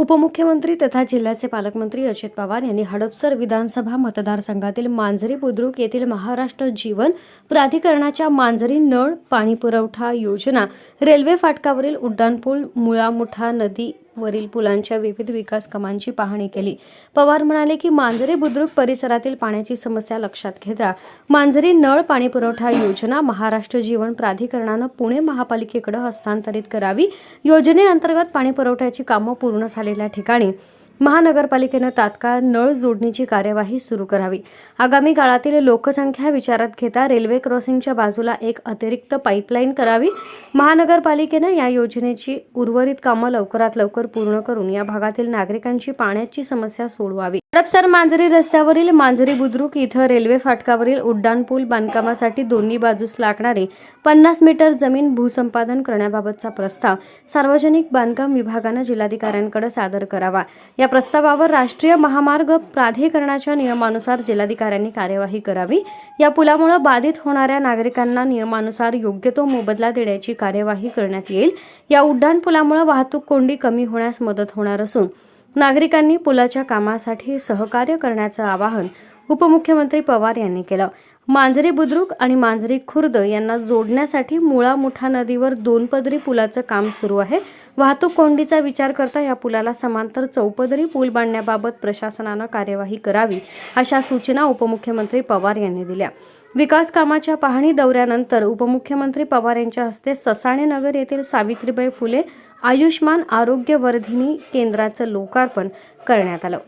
उपमुख्यमंत्री तथा जिल्ह्याचे पालकमंत्री अजित पवार यांनी हडपसर विधानसभा मतदारसंघातील मांजरी बुद्रुक येथील महाराष्ट्र जीवन प्राधिकरणाच्या मांजरी नळ पाणी पुरवठा योजना रेल्वे फाटकावरील उड्डाणपूल मुळामुठा नदी वरील पुलांच्या विविध विकास कामांची पाहणी केली. पवार म्हणाले की मांजरी बुद्रुक परिसरातील पाण्याची समस्या लक्षात घेता मांजरी नळ पाणी पुरवठा योजना महाराष्ट्र जीवन प्राधिकरणानं पुणे महापालिकेकडे हस्तांतरित करावी. योजनेअंतर्गत पाणी पुरवठ्याची कामं पूर्ण झालेल्या ठिकाणी महानगरपालिकेनं तात्काळ नळ जोडणीची कार्यवाही सुरू करावी. आगामी काळातील लोकसंख्या विचारात घेता रेल्वे क्रॉसिंगच्या बाजूला एक अतिरिक्त पाईपलाईन करावी. महानगरपालिकेनं या योजनेची उर्वरित कामं लवकरात लवकर पूर्ण करून या भागातील नागरिकांची पाण्याची समस्या सोडवावी. हडपसर मांजरी रस्त्यावरील मांजरी बुद्रुक इथं रेल्वे फाटकावरील उड्डाणपूल बांधकामासाठी दोन्ही बाजूस लागणारे पन्नास मीटर जमीन भूसंपादन करण्याबाबतचा प्रस्ताव सार्वजनिक बांधकाम विभागानं जिल्हाधिकाऱ्यांकडे सादर करावा. या प्रस्तावावर राष्ट्रीय महामार्ग प्राधिकरणाच्या नियमानुसार जिल्हाधिकाऱ्यांनी कार्यवाही करावी. या पुलामुळे बाधित होणाऱ्या नागरिकांना नियमानुसार योग्य तो मोबदला देण्याची कार्यवाही करण्यात येईल. या उड्डाण पुलामुळे वाहतूक कोंडी कमी होण्यास मदत होणार असून नागरिकांनी पुलाच्या कामासाठी सहकार्य करण्याचं आवाहन उपमुख्यमंत्री पवार यांनी केलं. मांजरी बुद्रुक आणि मांजरी खुर्द यांना जोडण्यासाठी मुळा मुठा नदीवर दोन पदरी पुलाचं काम सुरू आहे. वाहतूक कोंडीचा विचार करता या पुलाला समांतर चौपदरी पूल बांधण्याबाबत प्रशासनानं कार्यवाही करावी अशा सूचना उपमुख्यमंत्री पवार यांनी दिल्या. विकास कामाच्या पाहणी दौऱ्यानंतर उपमुख्यमंत्री पवार यांच्या हस्ते ससाणे नगर येथील सावित्रीबाई फुले आयुष्मान आरोग्य वर्धिनी केंद्राचं लोकार्पण करण्यात आलं.